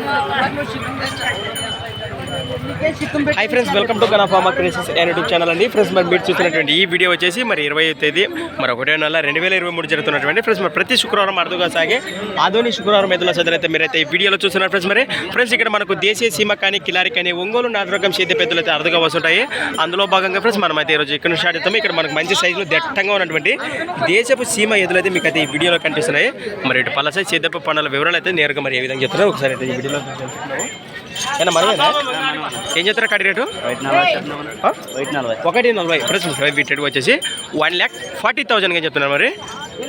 啊，欢迎新同学。హై friends welcome to గనాఫామా creations and YouTube channel అండి. Friends మరి మీరు చూసినటువంటి ఈ వీడియో వచ్చేసి మరి ఇరవై తేదీ మరి ఒకటే నెల రెండు వేల ఇరవై మూడు జరుగుతున్నటువంటి ఫ్రెండ్స్ మరి ప్రతి శుక్రవారం అరుదుగా సాగే ఆధోని శుక్రవారం ఎదుల సదరైతే మీరైతే ఈ వీడియోలో చూస్తున్నారు ఫ్రెండ్స్ మరి ఫ్రెండ్స్ ఇక్కడ మనకు దేశీయ సీమ కానీ కిలారి కానీ ఒంగోలు నాటరకం చేతి పెద్దలు అయితే అరుదుగా వస్తుంటాయి. అందులో భాగంగా ఫ్రెండ్స్ మనం అయితే ఈరోజు ఇక్కడ స్టార్ట్ అవుతాం ఇక్కడ మనకు మంచి సైజులో దట్టంగా ఉన్నటువంటి దేశపు సీమ ఎదులైతే మీకు అయితే ఈ వీడియోలో కనిపిస్తున్నాయి. మరి ఇటు పలసై చేదప్ప పనుల వివరాలు అయితే నేరుగా మరి ఏ విధంగా చెప్తున్నారు ఒకసారి అయితే ఈ వీడియోలో ఏనా మనమేనా ఏం చెప్తారా కడి రేటు? ఒకటి నలభై. ప్రజెంట్ ఫైవ్ వచ్చేసి వన్ ల్యాక్ ఫార్టీ థౌజండ్గా చెప్తున్నారు మరి?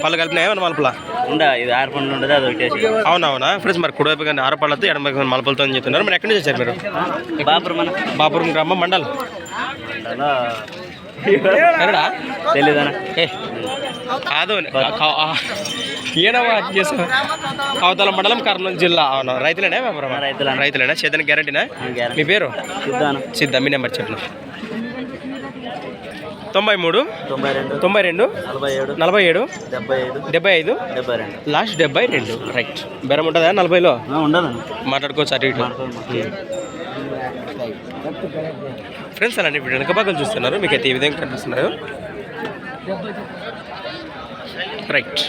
పళ్ళు కలిపినాయి ఏమన్నా మలుపులా? ఉండ ఇది ఆరు పండ్లు ఉండదు అది ఒకటేసి. అవునవునా? ఫ్రెండ్స్ మరి కుడివైపు కానీ ఆరు పళ్ళతో ఎడమ మలుపులతో అని చెప్తున్నారు? మరి ఎక్కడి నుంచి వచ్చారు మీరు? బాపురం మన బాపురం గ్రామం మండల్? ఏ కాదు ఏడవా చేసావు కవతల మండలం కర్నూలు జిల్లా. అవును రైతులేనా వ్యాపారం? రైతులే. రైతులేనా? చేతన గ్యారంటీనా. మీ పేరు? సిద్ధ మీ నెంబర్ చెప్పండి. తొంభై మూడు తొంభై రెండు తొంభై రెండు నలభై ఏడు నలభై ఏడు డెబ్బై ఐదు డెబ్బై ఐదు డెబ్బై రెండు లాస్ట్ డెబ్బై రెండు రైట్ బెరం ఉంటుందా నలభైలో? మాట్లాడుకోవచ్చు అటు ఇటు. ఫ్రెండ్స్ అలాంటి వెనక భాగం చూస్తున్నారు. మీకు అయితే ఈ విధంగా కనిపిస్తున్నారు. రైట్.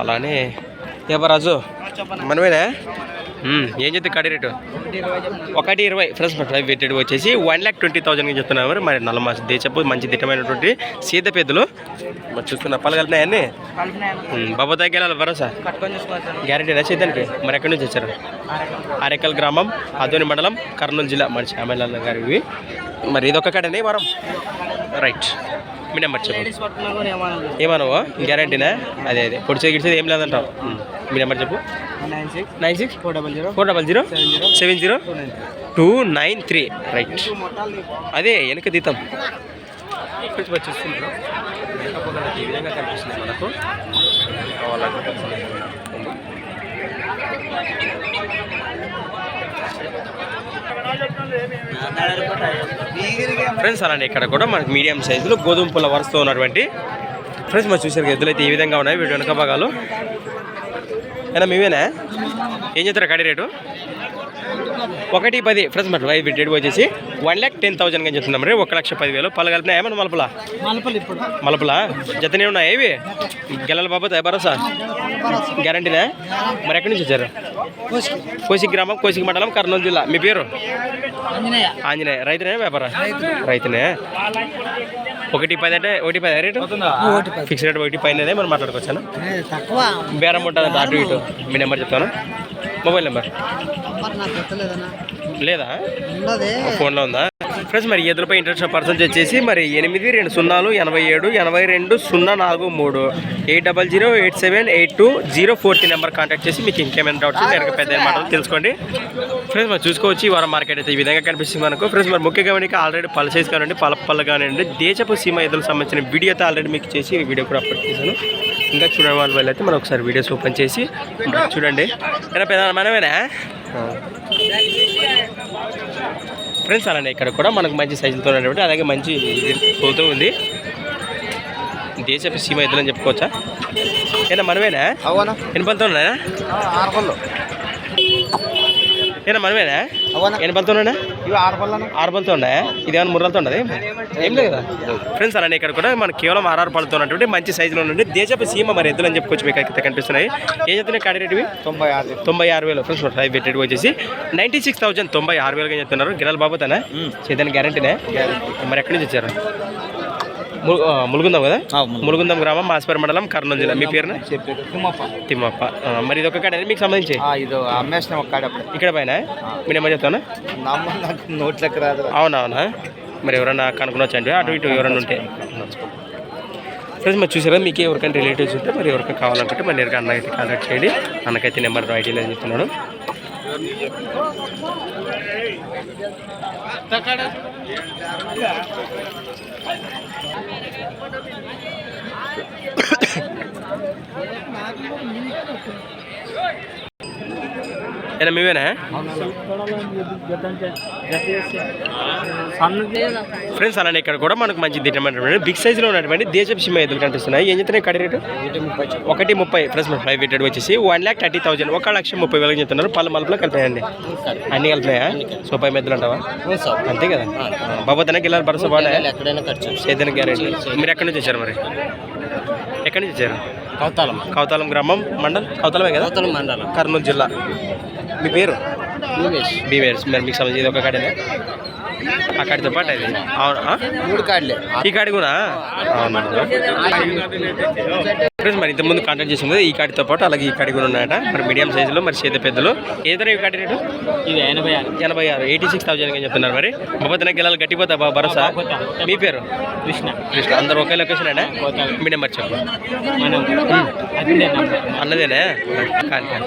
అలానే ఏబరాజు మనమేనా. ఏం చెప్తే కడి రేటు? ఒకటి ఇరవై. ఫ్రెండ్స్ ఫైవ్ వెయిటెడ్ వచ్చేసి వన్ ల్యాక్ ట్వంటీ థౌసండ్కి చెప్తున్నారు. మరి నల్ల మాస దేశపు మంచి దిట్టమైనటువంటి సీత పెద్దలు మరి చూస్తున్న పళ్ళు కలిపినాయన్నీ బాబా దగ్గర భరోసా? గ్యారెంటీ రచేదానికి మరి ఎక్కడి నుంచి వచ్చారు? అరెకల్ గ్రామం ఆదోని మండలం కర్నూలు జిల్లా. మరి శ్యామల గారి ఇవి మరి ఇది ఒక కడనే వరం. రైట్. మీ నెంబర్ చెప్పు. ఏమన్నావు గ్యారంటీనా? అదే అదే. పొడిచే గిడిచేది ఏం లేదంటావు. మీ నెంబర్ చెప్పు. Nine six nine six four double zero four double zero seven zero two nine three. Right. అదే వెనక దీతం ఈ విధంగా కనిపిస్తుంది మనకు. ఫ్రెండ్స్ అలానే ఇక్కడ కూడా మనకి మీడియం సైజులో గోధుమ పుల్ల వరుసతో ఉన్నటువంటి ఫ్రెండ్స్ మరి చూసారు ఎద్దులు అయితే ఈ విధంగా ఉన్నాయి వీటి వెనుక భాగాలు. అయినా మేమేనా ఏం చెప్తారా కడి రేటు? ఒకటి పది ఫ్రెండ్స్ మరి వైఫ్ రేట్ వచ్చేసి వన్ ల్యాక్ టెన్ థౌసండ్ అని చెప్తున్నాం మరి ఒక లక్ష పదివేలు. పళ్ళు కలిపినా ఏమన్నా మలుపులా? మలుపులా జతనే ఉన్నాయి ఇవి? గెలల బాబు భరోసా? గ్యారంటీనా? మరి ఎక్కడి నుంచి వచ్చారు? కోసిక్ గ్రామం కోసిక్ మండలం కర్నూలు జిల్లా. మీ పేరు? ఆంజనేయ. ఆంజనేయ. రైతునే వ్యాపార? రైతునే. ఒకటి పది అంటే ఒకటి పది రేటు? ఫిక్స్ రేట్ ఒకటి పైన మనం మాట్లాడుకోవచ్చాను బేరం ఉంటుందంట అటు ఇటు. మీ నెంబర్ చెప్తాను. Mobile number? లేదా? ఫోన్లో ఉందా? ఫ్రెండ్స్ మరి ఎదురుపై ఇంట్రెస్ట్ పర్సెంట్ వచ్చేసి మరి ఎనిమిది రెండు సున్నాలు ఎనభై ఏడు ఎనభై రెండు సున్నా నాలుగు మూడు. Eight double zero eight seven eight two zero four number contact చేసి మీకు ఇంకేమైనా డౌట్స్ నేను పెద్ద మాటలు తెలుసుకోండి. ఫ్రెండ్స్ మరి చూసుకోవచ్చు ఈ వారం మార్కెట్ అయితే ఈ విధంగా కనిపిస్తుంది మనకు. ఫ్రెండ్స్ మరి ముఖ్యంగా మనకి ఆల్రెడీ పల సైజ్ కానివ్వండి పల పల్ల కానివ్వండి దేశపు సీమ ఎదులకు సంబంధించిన వీడియో అయితే ఆల్రెడీ మీకు చేసి వీడియో కూడా అప్లోడ్ చేశాను. ఇంకా చూడడం వాళ్ళ అయితే మనం ఒకసారి వీడియోస్ ఓపెన్ చేసి చూడండి. ఏనా పెద్ద మనమేనా? ఫ్రెండ్స్ అలానే ఇక్కడ కూడా మనకు మంచి సైజులతో ఉన్నటువంటి అలాగే మంచి పోతూ ఉంది. దేశపు సీమ ఎద్దులని చెప్పుకోవచ్చా? ఏనా మనమేనా? అవునా ఎన్ని పళ్ళతో ఉన్నాయా ఏనా మనమేనా? అవునా ఉన్నాయా ఆరు పళ్ళను? ఆరు పళ్ళతో ఉన్నాయా ఇది ఏమైనా ముర్రలతో ఉన్నది ఏం లేదు ఫ్రెండ్స్ అలానే ఇక్కడ కూడా మనకి కేవలం ఆరు పళ్ళతో ఉన్నటువంటి మంచి సైజులో నుండి దేశపు సీమ మరి ఎద్దులని చెప్పుకోవచ్చు మీకు అయితే కనిపిస్తున్నాయి. ఏం చెప్తున్నాయి కాడి రేటువి తొంభై ఆరు. తొంభై ఆరు వేలు. ఫ్రెండ్స్ ఫైవ్ పెట్టేది వచ్చేసి నైంటీ సిక్స్ థౌసండ్ తొంభై ఆరు వేలుగా చెప్తున్నారు. గిరాల బాబుతానా చేతని గ్యారంటీనే మరి ఎక్కడి నుంచి వచ్చారు? ములుగుందాం కదా? ములుగుందాం. గ్రామం మాస్పేర మండలం కర్నూలు జిల్లా. మీ పేరున? తిమ్మప్ప. మరి ఇది ఒక కాడ మీకు సంబంధించి ఇక్కడ పైన? మీ నెంబర్ చెప్తాను? నోట్లకు రాదు. అవునవునా? మరి ఎవరన్నా కనుక్కొనొచ్చు అంటే అటు ఇటు ఎవరన్నా ఉంటే. ఫ్రెండ్స్ మరి చూసారా? మీకు ఎవరికైనా రిలేటివ్స్ ఉంటే మరి ఎవరికైనా కావాలనుకుంటే మరి నేరుగా అన్న అయితే కాంటాక్ట్ చేయండి. అన్నకైతే నెంబర్ ఐటీ లేదు చెప్తున్నాడు. ఏనా మీవేనా? ఫ్రెండ్స్ అలానే ఇక్కడ కూడా మనకు మంచి దిట్టమైనటువంటి బిగ్ సైజులో ఉన్నటువంటి దేశపు సినిమా ఎదురు కనిపిస్తున్నాయి. ఏం చెప్తున్నాయి కడి రేటు? ఒకటి ముప్పై ఫ్రెండ్స్ ఫైవ్ రేటెడ్ వచ్చేసి వన్ ల్యాక్ థర్టీ థౌసండ్ ఒక లక్ష ముప్పై వేలకు చెప్తున్నారు. పళ్ళు మలుపులో కలిపాయండి అన్ని కలిపినాయా సో పై మెద్దలు అంటావా అంతే కదా. బాబా తనకి వెళ్ళాలి భరోసా ఎక్కడైనా ఖర్చు సేద్యానికి గ్యారెంటీ మీరు ఎక్కడి నుంచి వచ్చారు మరి? ఎక్కడి నుంచి వచ్చారు? కౌతాలం. కౌతాలం గ్రామం మండల్? కౌతాలమే కదా? కౌతాలం మండలం. కర్నూలు జిల్లా. మీ పేరు? బీవేర్స్. మరి మీకు సంబంధించి ఇది ఒక కాడేనా? ఆ కాడితో పాటు అది. అవునా? ఆ? మూడు కార్డులే ఈ కాడి కూడా? అవునా? ఫ్రెండ్స్ మరి ఇంతకుముందు కాంటాక్ట్ చేసింది ఈ కాడితో పాటు అలాగే ఈ కాడి కూడా ఉన్నాయట. మరి మీడియం సైజులో మరి చేత పెద్దలు. ఏదైనా ఈ కాడి రేటు? ఇది ఎనభై ఆరు. ఎనభై ఆరు. ఎయిటీ సిక్స్ థౌసండ్ అని చెప్తున్నారు మరి. తినకి వెళ్ళాలి గట్టిపోతా బా భరోసా? మీ పేరు? కృష్ణ. కృష్ణ. అందరు ఒకే లొకేషన్ అయినా మీ నెంబర్ చెప్పు. అన్నదేనా? కానీ కానీ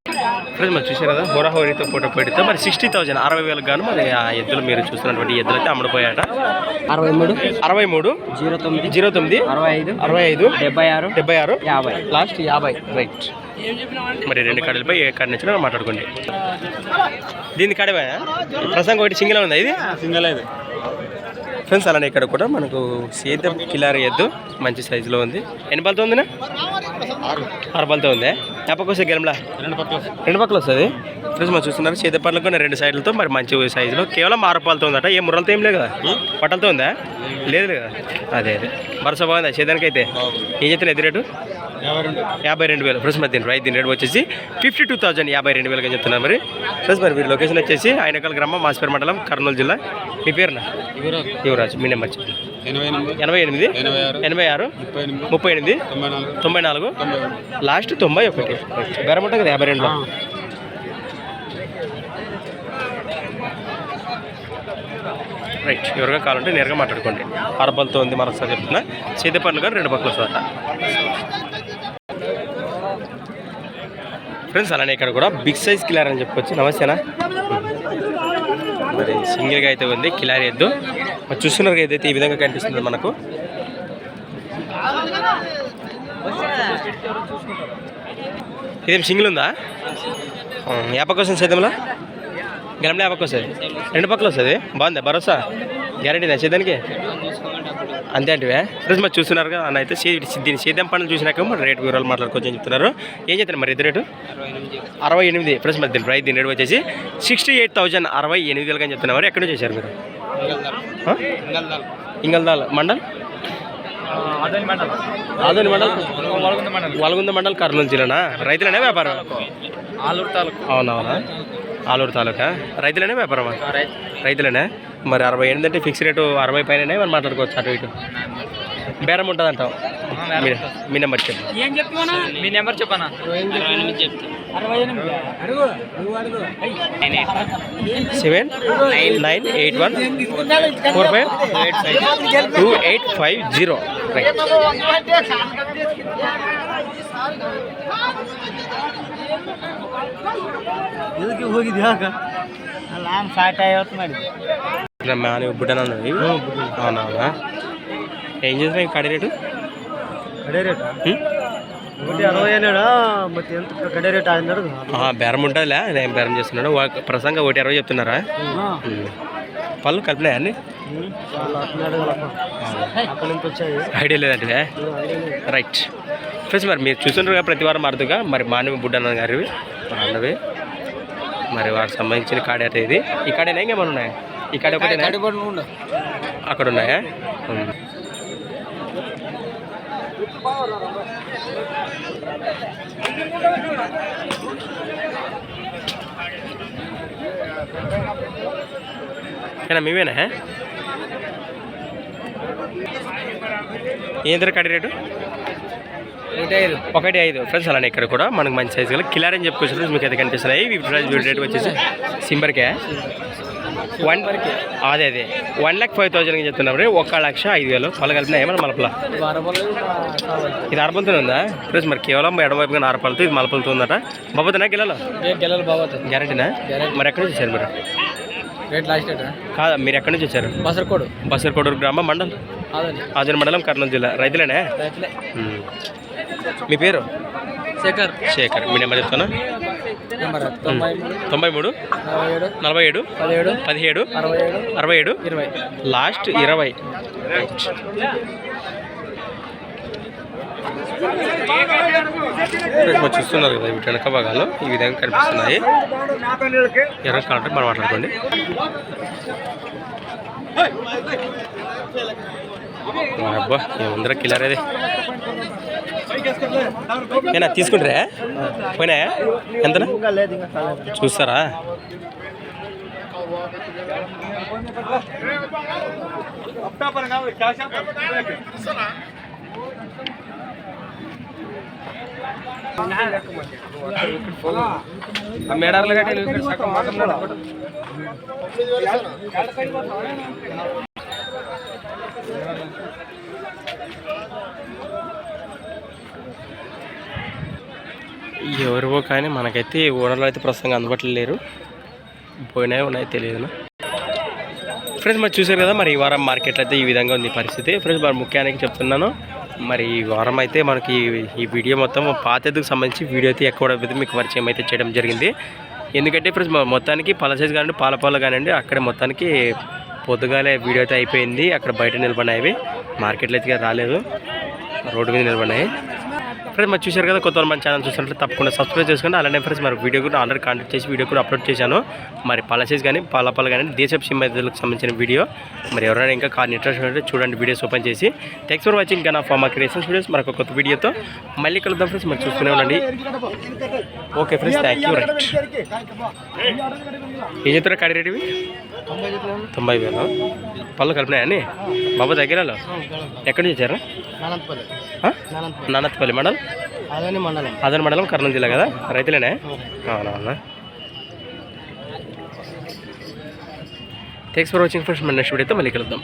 ఫ్రెండ్స్ మరి చూసారు కదా? హోరాహోరీతో పోటో పెడితే మరి సిక్స్టీ థౌసండ్ అరవై వేలకు గాను మరి ఆ ఎద్దులు మీరు చూస్తున్నటువంటి ఎద్దులు అయితే అమ్ముడుపోయాట అరవై మూడు. అరవై మూడు జీరో తొమ్మిది. జీరో తొమ్మిది అరవై ఐదు. అరవై ఐదు డెబ్బై ఆరు. డెబ్బై ఆరు. యాభై. లాస్ట్ యాభై. రైట్. మరి రెండు కాడలపై ఏ కాడ నుంచి మాట్లాడుకోండి. దీని కాడవా? ప్రసంగం ఒకటి సింగిల్ ఉందా ఇది? సింగల్ ఐదు ఫ్రెండ్స్ అలానే ఇక్కడ కూడా మనకు సేద్యం కిలారి ఎద్దు మంచి సైజులో ఉంది. ఎన్ని బలతో ఉందినా ఆరు బలతో ఉంది? ఎప్పకొస్తే గెలంలా రెండు పక్కల రెండు పక్కలు వస్తుంది? ఫ్రెండ్స్ మనం చూస్తున్నారు చేతి పనులకు రెండు సైడ్లతో మరి మంచి సైజులో కేవలం ఆరు రూపాయలతో ఉందట ఏ ముర్రలతో ఏం లేదు? కదా పట్టలతో ఉందా? లేదు కదా అదే అదే. వరుస బాగుందా? చేదానికి అయితే ఏం చెప్తున్నా ఎది రేటు? యాభై రెండు. యాభై రెండు వేలు. ఫ్రెండ్స్ మరి దీని రైతు దీని రేటు వచ్చేసి ఫిఫ్టీ టూ థౌసండ్ యాభై రెండు వేలుగా చెప్తున్నారు మరి. ఫ్రెండ్స్ మరి వీరి లొకేషన్ వచ్చేసి ఆయనకల్ గ్రామం మాస్పేర్ మండలం కర్నూలు జిల్లా. మీ పేరునా? యువరాజ్ మీ నెంబర్ చెప్పండి. ఎనభై ఎనిమిది ఎనభై ఆరు ముప్పై ఎనిమిది తొంభై నాలుగు లాస్ట్ తొంభై ఒకటి. బేరం ఉంటుంది కదా యాభై రెండు రైట్ ఎవరిగా కావాలంటే నేరుగా మాట్లాడుకోండి. అరబలతో ఉంది మరొకసారి చెప్తున్నా. చేతి పనులు కానీ రెండు పక్కల చోట ఫ్రెండ్స్ అలానే ఇక్కడ కూడా బిగ్ సైజ్ కిలార్ అని చెప్పుకోవచ్చు నమస్తేనా? మరి సింగిల్గా అయితే ఉంది. కిలారి ఎద్దు. మరి చూస్తున్నారు కదా ఏదైతే ఈ విధంగా కనిపిస్తుంది మనకు? ఇదేం సింగిల్ ఉందా? యాభై వస్తుంది సేద్యంలో గెలంలో యాభై కోసం రెండు పక్కలు వస్తుంది. బాగుందా? భరోసా? గ్యారంటీ నచ్చేదానికి అంతే అంటే ఫ్రెండ్స్ మరి చూస్తున్నారు కదా అన్న అయితే దీన్ని దీని సేద్యం పనులు చూసినాక మరి రేటు వివరాలు మాట్లాడుకోవచ్చు చెప్తున్నారు. ఏం చెప్తారు మరి ఇది రేటు? అరవై ఎనిమిది. ఫ్రెండ్స్ మరి దీని ప్రైస్ దీని రేటు వచ్చేసి సిక్స్టీ ఎయిట్ థౌసండ్ అరవై ఎనిమిది వేలుగా అని చెప్తున్నారు. ఎక్కడ నుంచి వచ్చారు మీరు? ఇంగల్దాల్. మండల్? ఆదోని మండల్. వలగుంద మండల్? కర్నూలు జిల్లానా? రైతులనే వ్యాపారం? ఆలూరు తాలూకు. అవునవునా? ఆలూరు తాలూకా? రైతులనే వ్యాపారమా? రైతులనే? మరి అరవై ఎనిమిది అంటే ఫిక్స్ రేటు అరవై పైన మనం మాట్లాడుకోవచ్చు అటు ఇటు. బేరం ఉంటుంది అంటాం మీ- మీ నెంబర్ చెప్పు ఏం చెప్తున్నా మీ నెంబర్ చెప్పనా అరవై ఎనిమిది seven nine eight one four five two eight five zero right ಇದಕ್ಕೆ ಹೋಗಿದ್ವಿ ಯಾಕ ನಾನು ಸಾಟ ಐವತ್ತು ಮಾಡಿದ್ದೆ మాని బుడ్డన అవునవునా ఏం చేసినా కడి రేటు? కడే రేటా? అరవై కడే రేట్ అన్నాడు? బేరం ఉంటుందిలే. నేను బేరం చేస్తున్నాడు? ప్రసంగా ఒకటి అరవై చెప్తున్నారా? పళ్ళు కలిపినాయా అండి ఐడియా లేదండి రైట్. ఫ్రెండ్స్ మరి మీరు చూస్తుంటారు ప్రతి వారం అర్థంగా మరి మానవి బుడ్డన్న గారివి అన్నవి. మరి వారికి సంబంధించిన కాడ అయితే ఇది. ఇక్కడేనా ఇంకేమన్నా ఉన్నాయా? ఈ ఒకటి అక్కడ ఉన్నాయా? ఏనా మీవేనా ఏం కడి రేటు? ఒకటి ఐదు. ఫ్రెండ్స్ అలానే ఇక్కడ కూడా మనకు మంచి సైజు గల కిలార్ అని చెప్పుకోవచ్చు మీకు అయితే కనిపిస్తున్నాయి వీటి రేట్ వచ్చేసి సింబర్కే. వన్ అదే అదే. వన్ ల్యాక్ ఫైవ్ థౌసండ్కి చెప్తున్నారు ఒక లక్ష ఐదు వేలు పళ్ళు కలిపినా ఏమన్నా మలపల? ఇది అరపలతో ఉందా? ప్లస్ మరి కేవలం ఎడమవైపుగా నారపలతో ఇది మలపలతో ఉందట. బాబోతున్నా గెలలు? గ్యారంటీనా? మరి ఎక్కడి నుంచి వచ్చారు మీరు? కాదా మీరు ఎక్కడి నుంచి వచ్చారు? బసరకోడు. బసరకోడూరు గ్రామం మండలం? ఆజన్ మండలం కర్నూలు జిల్లా. రైతులేనే. మీ పేరు? శేఖర్. శేఖర్ మీ నెంబర్ చెప్తానా? నెంబర్ తొంభై తొంభై మూడు నలభై ఏడు పదిహేడు పదిహేడు అరవై ఏడు ఇరవై. లాస్ట్ ఇరవై. చూస్తున్నారు కదా వీటి వెనక భాగాలు ఈ విధంగా కనిపిస్తున్నాయి. ఎవరైనా కాంటాక్ట్ మనం మాట్లాడుకోండి. అబ్బా ఏముందిరా కిల్లర్ అది ఏనా తీసుకుంటారా? పోయినా ఎంతనా? చూస్తారా? మేడార్లు కట్టాలి ఇక్కడ సగం ఎవరివో కానీ మనకైతే ఓనర్లు అయితే ప్రస్తుతంగా అందుబాటులో లేరు. పోయినాయి ఉన్నాయి తెలియదు ఫ్రెండ్స్ మరి చూసారు కదా మరి ఈ వారం మార్కెట్లో అయితే ఈ విధంగా ఉంది పరిస్థితి. ఫ్రెండ్స్ మరి ముఖ్యానికి చెప్తున్నాను మరి ఈ వారం అయితే మనకి ఈ వీడియో మొత్తం పాతకు సంబంధించి వీడియో అయితే ఎక్కువ అయితే మీకు పరిచయం అయితే చేయడం జరిగింది. ఎందుకంటే ఫ్రెండ్స్ మొ- మొత్తానికి పలసైజ్ కానివ్వండి పాలపాలు కానివ్వండి అక్కడ మొత్తానికి పొద్దుగాలే వీడియో అయితే అయిపోయింది. అక్కడ బయట నిలబడినాయి మార్కెట్లో అయితే రాలేదు. రోడ్డు మీద నిలబడినాయి ఫ్రెండ్స్ మరి చూశారు కదా కొత్త మన ఛానల్ చూసినట్లయితే తప్పకుండా సబ్స్క్రైబ్ చేసుకోండి అలానే ఫ్రెండ్స్ మరి వీడియో కూడా ఆల్రెడీ కాంటాక్ట్ చేసి వీడియో కూడా అప్లోడ్ చేశాను. మరి పాలసీస్ కానీ పాలపాలు కానీ దేశపు సింహలకు సంబంధించిన వీడియో మరి ఎవరైనా ఇంకా కార్ ఇంట్రెస్ట్ ఉంటే చూడండి వీడియోస్ ఓపెన్ చేసి. థ్యాంక్స్ ఫర్ వాచింగ్ గన్ ఫార్మా క్రియేషన్స్ వీడియోస్ మరొక కొత్త వీడియోతో మళ్ళీ కలుద్దాం ఫ్రెండ్స్ మరి చూస్తూనే ఉండండి. Okay friends thank you right ఏం చెప్తారా కాడి రేటువి తొంభై వేలు. పళ్ళు కలిపినాయని బాబా దగ్గరలో? ఎక్కడి నుంచి వచ్చారు? నానత్పల్లి మండల్ అదని మండలం. అదన మండలం కర్నూలు జిల్లా కదా? రైతులేనే? అవునవునా థ్యాంక్స్ ఫర్ వాచింగ్ ఫ్రెండ్స్ మన నెక్స్ట్ వీడియోతో మళ్ళీ కలుద్దాం.